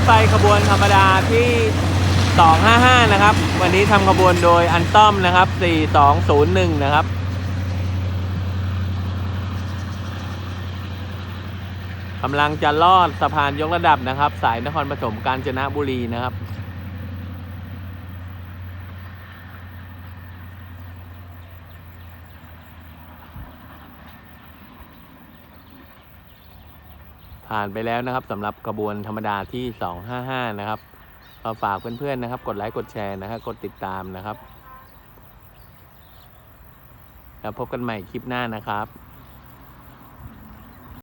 ถไฟขบวนธรรมดาที่ 255 นะครับ วันนี้ทำขบวนโดยอันต้อมนะครับ 4201 นะครับกำลังจะลอดสะพานยกระดับนะครับ สายนครปฐมกาญจนบุรีนะครับ ผ่านไปแล้วนะครับสำหรับกระบวนธรรมดาที่ 255 นะครับก็ฝากเพื่อนๆนะครับ กดไลค์กดแชร์นะครับกดติดตามนะครับ แล้วพบกันใหม่คลิปหน้านะครับ